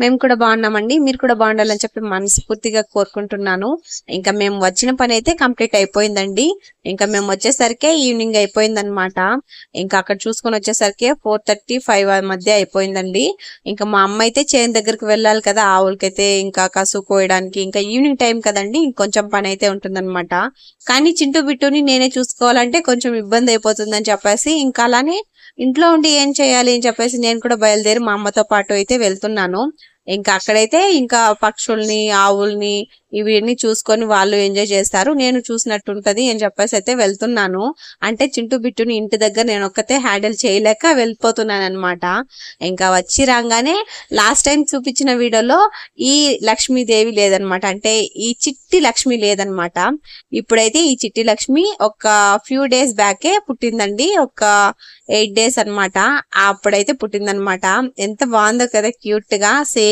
మేము కూడా బాగున్నామండి. మీరు కూడా బాగుండాలని చెప్పి మనస్ఫూర్తిగా కోరుకుంటున్నాను. ఇంకా మేము వచ్చిన పని అయితే కంప్లీట్ అయిపోయిందండి. ఇంకా మేము వచ్చేసరికి ఈవినింగ్ అయిపోయింది అనమాట ఇంకా అక్కడ చూసుకొని వచ్చేసరికి ఫోర్ థర్టీ ఫైవ్ మధ్య అయిపోయిందండి. ఇంకా మా అమ్మ అయితే చేను దగ్గరికి వెళ్ళాలి కదా ఆవులకైతే ఇంకా కసు కోయడానికి. ఇంకా ఈవినింగ్ టైం కదండి ఇంకొంచెం పని అయితే ఉంటుందన్నమాట. కానీ చింటూ బిట్టుని నేనే చూసుకోవాలంటే కొంచెం ఇబ్బంది అయిపోతుందని చెప్పేసి ఇంకా అలానే ఇంట్లో ఉండి ఏం చేయాలి అని చెప్పేసి నేను కూడా బయలుదేరి మా అమ్మతో పాటు అయితే వెళ్తున్నాను. ఇంకా అక్కడైతే ఇంకా పక్షుల్ని ఆవుల్ని ఇవన్నీ చూసుకొని వాళ్ళు ఎంజాయ్ చేస్తారు. నేను చూసినట్టు ఉంటది అని చెప్పేసి అయితే వెళ్తున్నాను. అంటే చింటూ బిట్టుని ఇంటి దగ్గర నేను ఒక్కతే హ్యాండిల్ చేయలేక వెళ్ళిపోతున్నాను అనమాట ఇంకా వచ్చి రాగానే లాస్ట్ టైం చూపించిన వీడియోలో ఈ లక్ష్మీదేవి లేదనమాట అంటే ఈ చిట్టి లక్ష్మి లేదనమాట ఇప్పుడైతే ఈ చిట్టి లక్ష్మి ఒక ఫ్యూ డేస్ బ్యాకే పుట్టిందండి. ఒక ఎయిట్ డేస్ అన్నమాట. అప్పుడైతే పుట్టిందనమాట ఎంత బాగుందో కదా క్యూట్గా సేమ్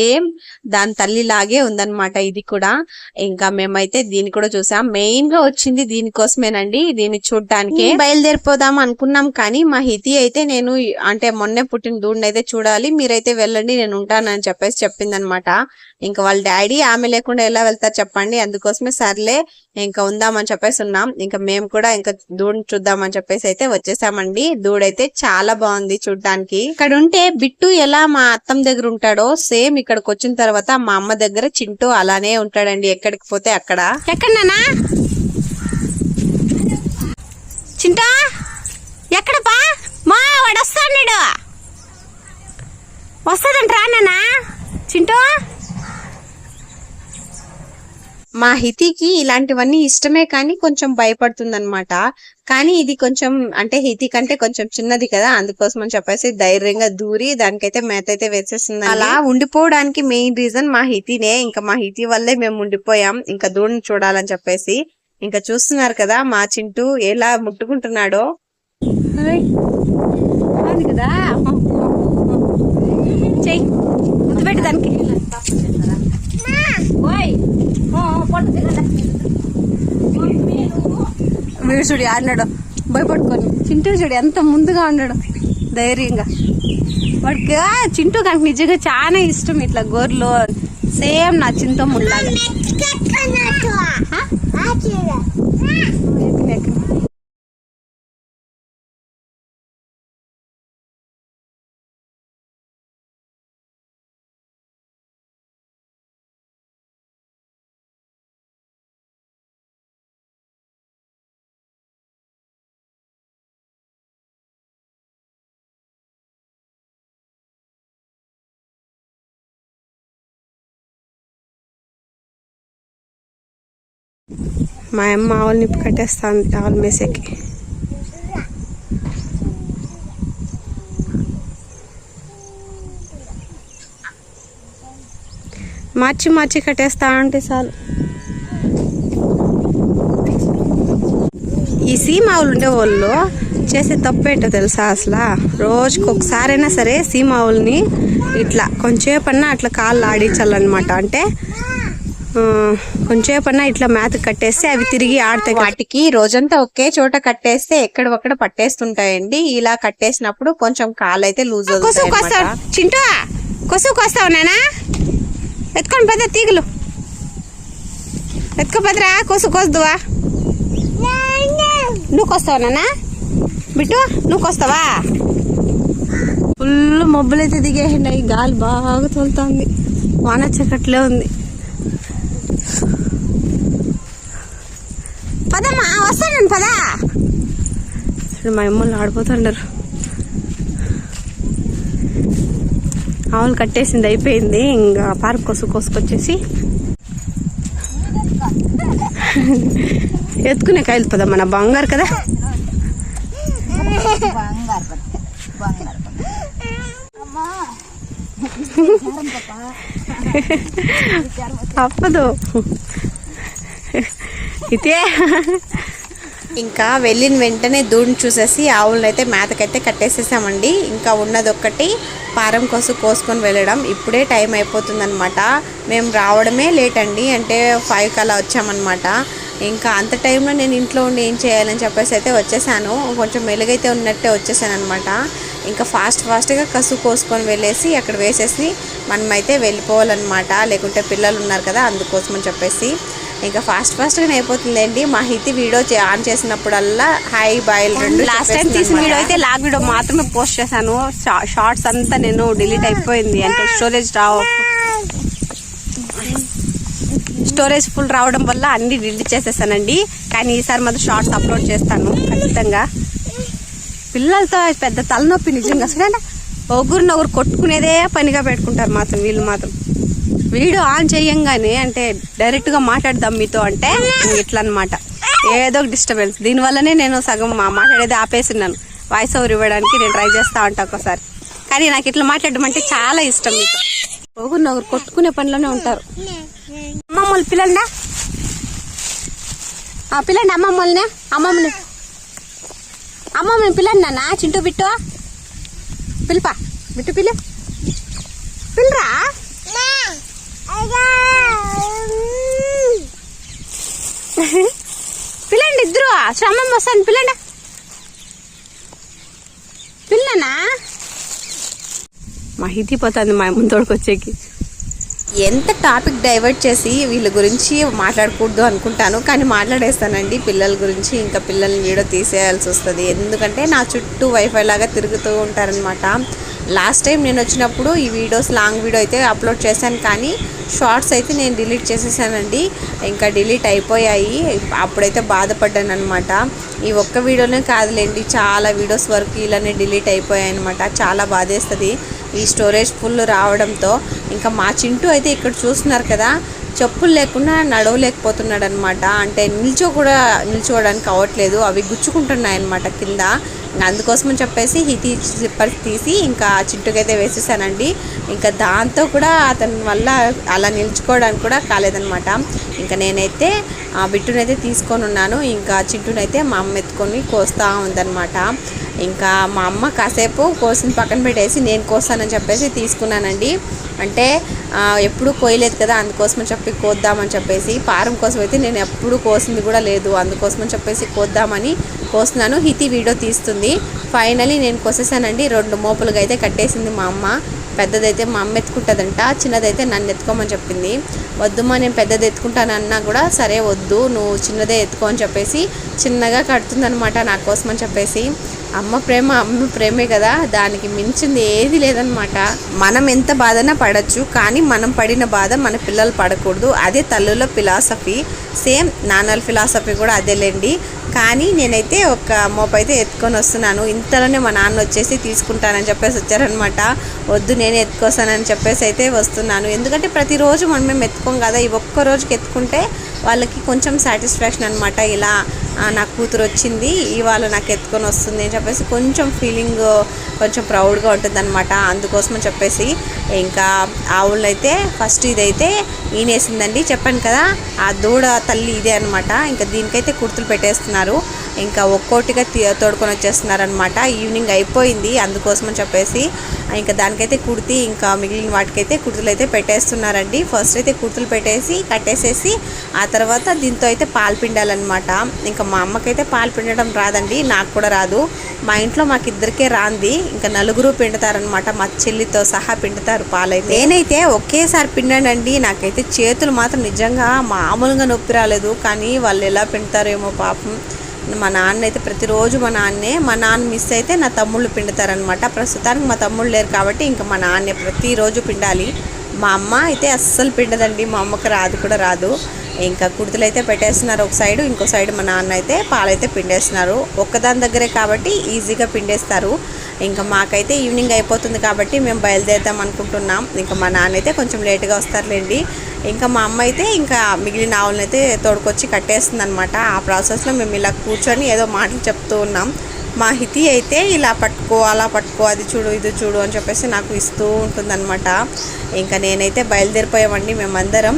దాని తల్లి లాగే ఉందన్నమాట ఇది కూడా. ఇంకా మేమైతే దీన్ని కూడా చూసాం. మెయిన్గా వచ్చింది దీనికోసమేనండి దీన్ని చూడటానికి బయలుదేరిపోదాం అనుకున్నాం కానీ మా హితి అయితే నేను అంటే మొన్నే పుట్టిన దూడిని అయితే చూడాలి. మీరైతే వెళ్ళండి నేను ఉంటానని చెప్పేసి చెప్పిందనమాట ఇంకా వాళ్ళ డాడీ ఆమె లేకుండా ఎలా వెళ్తారు చెప్పండి. అందుకోసమే సర్లే ఇంకా ఉందామని చెప్పేసి ఉన్నాం. ఇంకా మేము కూడా ఇంకా దూడని చూద్దామని చెప్పేసి అయితే వచ్చేసామండి. దూడైతే చాలా బాగుంది చూడటానికి ఇక్కడ ఉంటే బిట్టు ఎలా మా అత్తం దగ్గర ఉంటాడో సేమ్ ఇక్కడికి వచ్చిన తర్వాత మా అమ్మ దగ్గర చింటూ అలానే ఉంటాడండి. ఎక్కడికి పోతే అక్కడ. ఎక్కడనా చింటా ఎక్కడపా మా వాడు వస్తాడు వస్తాడంట రానా చింటూ? మా హితికి ఇలాంటివన్నీ ఇష్టమే కానీ కొంచెం భయపడుతుంది అనమాట కానీ ఇది కొంచెం అంటే హితి కంటే కొంచెం చిన్నది కదా అందుకోసం అని చెప్పేసి ధైర్యంగా దూరి దానికైతే మేత అయితే వేసేస్తుంది అలా ఉండిపోవడానికి మెయిన్ రీజన్ మా హితినే. ఇంకా మా హితి వల్లే మేము ఉండిపోయాం. ఇంకా దూడని చూడాలని చెప్పేసి. ఇంకా చూస్తున్నారు కదా మా చింటూ ఎలా ముట్టుకుంటున్నాడో. కదా చెయ్యి ముద్దు పెట్టు దానికి వీడు చూడు ఆడినాడు భయపడుకొని. చింటూ చూడు ఎంత ముందుగా ఉన్నాడు. ధైర్యంగా. వాడికి చింటూ కనుక నిజంగా చాలా ఇష్టం ఇట్లా గోర్లు సేమ్ నా చింతో ఉండాలి మా అమ్మ ఆవులు నిప్పు కట్టేస్తాంది ఆవుల మేసేకి. మార్చి మార్చి కట్టేస్తా అంటే చాలు. ఈ సీమావులు ఉండే వాళ్ళు చేసే తప్పేంటో తెలుసా అసలు? రోజుకి ఒకసారైనా సరే సీమావుల్ని ఇట్లా కొంచెంసేపన్నా అట్లా కాళ్ళు ఆడించాలన్నమాట. అంటే కొంచెంసేపన్నా ఇట్లా మేత కట్టేస్తే అవి తిరిగి ఆడతాయి వాటికి రోజంతా ఒకే చోట కట్టేస్తే ఎక్కడ ఒక్కడ పట్టేస్తుంటాయండి. ఇలా కట్టేసినప్పుడు కొంచెం కాలు అయితే లూజ్ చింటూ కొసుకు వస్తావు నానా? ఎత్తుకొని తీగలు. ఎత్తుకో పెద్దరా కొసు కోసుదువా నువ్వు కొస్తావా నాన్న బిట్టు నువ్వు కొస్తావా ఫుల్ మబ్బులు అయితే దిగేసినాయి గాలి బాగా తోలుతుంది. వాన చక్కట్లే ఉంది. ఇక్కడ మా అమ్మలు ఆడిపోతుండరు. ఆవులు కట్టేసింది అయిపోయింది ఇంకా పార్క్ కోసం కోసుకొచ్చేసి ఎత్తుకునే కాయలు పదమ్మా మన బంగారు కదా. తప్పదు ఇదే ఇంకా వెళ్ళిన వెంటనే దూడిని చూసేసి ఆవులను అయితే మేతకైతే కట్టేసేసామండి. ఇంకా ఉన్నది ఒక్కటి పారం కోసం కోసుకొని వెళ్ళడం. ఇప్పుడే టైం అయిపోతుందన్నమాట. మేము రావడమే లేట్ అండి అంటే ఫైవ్ కలా వచ్చామన్నమాట. ఇంకా అంత టైంలో నేను ఇంట్లో ఉండి ఏం చేయాలని చెప్పేసి అయితే వచ్చేసాను. కొంచెం మెలుగైతే ఉన్నట్టే వచ్చేసాను అనమాట ఇంకా ఫాస్ట్ ఫాస్ట్గా కసు కోసుకొని వెళ్ళేసి అక్కడ వేసేసి మనమైతే వెళ్ళిపోవాలన్నమాట. లేకుంటే పిల్లలు ఉన్నారు కదా అందుకోసం అని చెప్పేసి. ఇంకా ఫాస్ట్ ఫాస్ట్గానే అయిపోతుందండి. మా హితి వీడియో ఆన్ చేసినప్పుడల్లా హాయ్ బాయ్ రెండు లాస్ట్ టైం తీసిన వీడియో అయితే లాగ్ వీడియో మాత్రమే పోస్ట్ చేశాను. షార్ట్స్ అంతా నేను డిలీట్ అయిపోయింది. అంటే స్టోరేజ్ రావ స్టోరేజ్ ఫుల్ రావడం వల్ల అన్ని డిలీట్ చేసేసానండి. కానీ ఈసారి మాత్రం షార్ట్స్ అప్లోడ్ చేస్తాను ఖచ్చితంగా. పిల్లలతో పెద్ద తలనొప్పి నిజంగా. అసలు ఒకరినొకరు కొట్టుకునేదే పనిగా పెట్టుకుంటారు మాత్రం వీళ్ళు మాత్రం. వీడియో ఆన్ చేయంగానే అంటే డైరెక్ట్గా మాట్లాడదాం మీతో అంటే ఇట్లా అనమాట ఏదో ఒక డిస్టర్బెన్స్ దీనివల్లనే నేను సగం మా మాట్లాడేది ఆపేసిన్నాను. వాయిస్ ఓవర్ ఇవ్వడానికి నేను ట్రై చేస్తా ఉంటా ఒకసారి కానీ నాకు ఇట్లా మాట్లాడడం అంటే చాలా ఇష్టం మీతో ఒకరినొకరు కొట్టుకునే పనిలోనే ఉంటారు. అమ్మమ్మలు పిల్లండా ఆ, పిల్లండి అమ్మమ్మల్నే? అమ్మమ్మని అమ్మమ్మని పిల్లండి నాన్న చింటూ బిట్టు? పిలిపా. బిట్టు పిల్ల పిల్లరా పిల్లండి ఇద్దరు శ్రమం వస్తాను. పిల్లండి. పిల్లనా? మా హితి పోతుంది మా ముందోడికి వచ్చేకి ఎంత టాపిక్ డైవర్ట్ చేసి వీళ్ళ గురించి మాట్లాడకూడదు అనుకుంటాను కానీ మాట్లాడేస్తానండి పిల్లల గురించి. ఇంకా పిల్లల్ని వీడియో తీసేయాల్సి వస్తుంది. ఎందుకంటే నా చుట్టూ వైఫై లాగా తిరుగుతూ ఉంటారనమాట లాస్ట్ టైం నేను వచ్చినప్పుడు ఈ వీడియోస్ లాంగ్ వీడియో అయితే అప్లోడ్ చేశాను కానీ షార్ట్స్ అయితే నేను డిలీట్ చేసేసానండి. ఇంకా డిలీట్ అయిపోయాయి. అప్పుడైతే బాధపడ్డాను అనమాట ఈ ఒక్క వీడియోనే కాదులేండి చాలా వీడియోస్ వరకు ఇలానే డిలీట్ అయిపోయాయి అనమాట చాలా బాధేస్తుంది. ఈ స్టోరేజ్ ఫుల్ రావడంతో. ఇంకా మా చింటూ అయితే ఇక్కడ చూస్తున్నారు కదా చెప్పులు లేకుండా నడవలేకపోతున్నాడు అనమాట అంటే నిల్చో కూడా నిల్చోవడానికి అవ్వట్లేదు అవి గుచ్చుకుంటున్నాయి అనమాట కింద. అందుకోసమని చెప్పేసి హితి సిప్పర్ తీసి ఇంకా చింటూకైతే వేసేసానండి. ఇంకా దాంతో కూడా అతని వల్ల అలా నిల్చుకోవడానికి కూడా కాలేదనమాట ఇంకా నేనైతే ఆ బిట్టునైతే తీసుకొని ఉన్నాను. ఇంకా చింటూనైతే మా అమ్మ ఎత్తుకొని కోస్తా ఉందన్నమాట. ఇంకా మా అమ్మ కాసేపు కోసిన పక్కన పెట్టేసి నేను కోస్తానని చెప్పేసి తీసుకున్నానండి. అంటే ఎప్పుడు కోయలేదు కదా అందుకోసమని చెప్పి కోద్దామని చెప్పేసి పారం కోసం అయితే నేను ఎప్పుడు కోసింది కూడా లేదు. అందుకోసమని చెప్పేసి కోద్దామని కోస్తున్నాను హితి వీడియో తీస్తుంది. ఫైనలీ నేను కోసేసానండి. రెండు మోపులుగా అయితే కట్టేసింది మా అమ్మ. పెద్దదైతే మా అమ్మ ఎత్తుకుంటుందంట. చిన్నదైతే నన్ను ఎత్తుకోమని చెప్పింది. వద్దుమా నేను పెద్దది ఎత్తుకుంటానన్నా కూడా సరే వద్దు నువ్వు చిన్నదే ఎత్తుకో అని చెప్పేసి చిన్నగా కడుతుందనమాట నా కోసం అని చెప్పేసి. అమ్మ ప్రేమ అమ్మ ప్రేమే కదా. దానికి మించింది ఏది లేదనమాట మనం ఎంత బాధన పడచ్చు కానీ మనం పడిన బాధ మన పిల్లలు పడకూడదు. అదే తల్లుల ఫిలాసఫీ సేమ్ నాన్నల ఫిలాసఫీ కూడా అదేలేండి కానీ నేనైతే ఒక మోపు అయితే ఎత్తుకొని వస్తున్నాను. ఇంతలోనే మా నాన్న వచ్చేసి తీసుకుంటానని చెప్పేసి వచ్చారనమాట వద్దు నేనే ఎత్తుకొస్తానని చెప్పేసి అయితే వస్తున్నాను. ఎందుకంటే ప్రతిరోజు మనం మేము ఎత్తుకోం కదా ఈ ఒక్క రోజుకి ఎత్తుకుంటే వాళ్ళకి కొంచెం సాటిస్ఫాక్షన్ అనమాట ఇలా నా కూతురు వచ్చింది ఇవాళ నాకు ఎత్తుకొని వస్తుంది అని చెప్పేసి కొంచెం ఫీలింగ్ కొంచెం ప్రౌడ్గా ఉంటుంది అనమాట అందుకోసం చెప్పేసి ఇంకా ఆవులు అయితే ఫస్ట్ ఇదైతే ఈనేసిందండి. చెప్పాను కదా ఆ దూడ తల్లి ఇదే అనమాట ఇంకా దీనికైతే కుర్తులు పెట్టేస్తున్నారు. ఇంకా ఒక్కోటిగా తోడుకొని వచ్చేస్తున్నారనమాట ఈవినింగ్ అయిపోయింది అందుకోసం అని చెప్పేసి. ఇంకా దానికైతే కుర్తి ఇంకా మిగిలిన వాటికైతే కుర్తులు అయితే పెట్టేస్తున్నారండి. ఫస్ట్ అయితే కుర్తులు పెట్టేసి కట్టేసేసి ఆ తర్వాత దీంతో అయితే పాలు పిండాలన్నమాట. ఇంకా మా అమ్మకైతే పాలు పిండడం రాదండి నాకు కూడా రాదు. మా ఇంట్లో మాకు ఇద్దరికే రాంది. ఇంకా నలుగురు పిండుతారనమాట మా చెల్లితో సహా పిండుతారు. పాలైతే. నేనైతే ఒకేసారి పిండానండి. నాకైతే చేతులు మాత్రం నిజంగా మామూలుగా నొప్పి రాలేదు. కానీ వాళ్ళు ఎలా పిండుతారేమో పాపం. మా నాన్న అయితే ప్రతిరోజు మా నాన్నే మా నాన్న మిస్ అయితే నా తమ్ముళ్ళు పిండుతారనమాట ప్రస్తుతానికి మా తమ్ముళ్ళు లేరు కాబట్టి ఇంకా మా నాన్నే ప్రతిరోజు పిండాలి. మా అమ్మ అయితే అస్సలు పిండదండి. మా అమ్మకి రాదు కూడా రాదు. ఇంకా కుర్తులు అయితే పెట్టేస్తున్నారు ఒక సైడు ఇంకో సైడ్ మా నాన్న అయితే పాలైతే పిండేస్తున్నారు. ఒక్కదాని దగ్గరే కాబట్టి ఈజీగా పిండేస్తారు. ఇంకా మాకైతే ఈవినింగ్ అయిపోతుంది కాబట్టి మేము బయలుదేరుదాం అనుకుంటున్నాం. ఇంకా మా నాన్న అయితే కొంచెం లేట్గా వస్తారులేండి. ఇంకా మా అమ్మ అయితే ఇంకా మిగిలిన ఆవులను అయితే తోడుకొచ్చి కట్టేస్తుంది అనమాట ఆ ప్రాసెస్లో మేము ఇలా కూర్చొని ఏదో మాటలు చెప్తూ ఉన్నాం. మా హితి అయితే ఇలా పట్టుకో అలా పట్టుకో అది చూడు ఇది చూడు అని చెప్పేసి నాకు ఇస్తూ ఉంటుందన్నమాట. ఇంకా నేనైతే బయలుదేరిపోయామండి మేమందరం.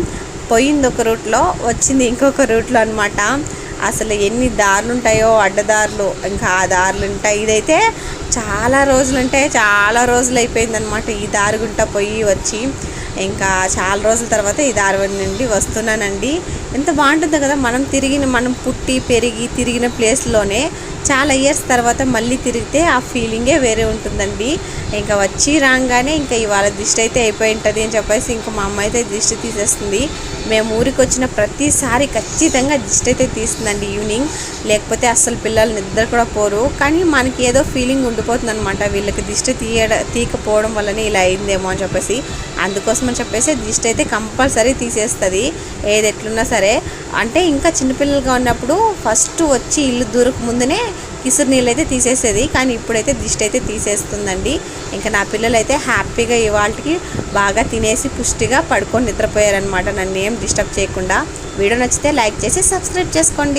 పోయింది ఒక రూట్లో వచ్చింది ఇంకొక రూట్లో అనమాట అసలు ఎన్ని దారులు ఉంటాయో అడ్డదారులు ఇంకా ఆ దారులు ఉంటాయి. ఇదైతే చాలా రోజులు అంటే చాలా రోజులు అయిపోయింది అనమాట ఈ దారి గుంట పోయి వచ్చి. ఇంకా చాలా రోజుల తర్వాత ఈ దారి నుండి వస్తున్నానండి. ఎంత బాగుంటుంది కదా మనం తిరిగిన మనం పుట్టి పెరిగి తిరిగిన ప్లేస్లోనే చాలా ఇయర్స్ తర్వాత మళ్ళీ తిరిగితే ఆ ఫీలింగే వేరే ఉంటుందండి. ఇంకా వచ్చి రాగానే ఇంకా ఇవాళ దిష్టి అయితే అయిపోయి ఉంటుంది అని చెప్పేసి ఇంకా మా అమ్మ అయితే దిష్టి తీసేస్తుంది. మేము ఊరికి వచ్చిన ప్రతిసారి ఖచ్చితంగా దిష్టి అయితే తీస్తుందండి ఈవినింగ్. లేకపోతే అస్సలు పిల్లలు నిద్ర కూడా పోరు. కానీ మనకి ఏదో ఫీలింగ్ ఉండిపోతుంది అనమాట వీళ్ళకి దిష్టి తీయడ తీయకపోవడం వల్లనే ఇలా అయిందేమో అని చెప్పేసి. అందుకోసం అని చెప్పేసి దిష్టి అయితే కంపల్సరీ తీసేస్తుంది. ఏది ఎట్లున్నా సరే. అంటే ఇంకా చిన్నపిల్లలుగా ఉన్నప్పుడు ఫస్ట్ వచ్చి ఇల్లు దూరకు ముందునే ఇసురు నీళ్ళు అయితే తీసేసేది కానీ ఇప్పుడైతే దిష్టి అయితే తీసేస్తుందండి. ఇంకా నా పిల్లలు అయితే హ్యాపీగా ఇవాళకి బాగా తినేసి పుష్టిగా పడుకొని నిద్రపోయారనమాట నన్ను ఏం డిస్టర్బ్ చేయకుండా. వీడియో నచ్చితే లైక్ చేసి సబ్స్క్రైబ్ చేసుకోండి.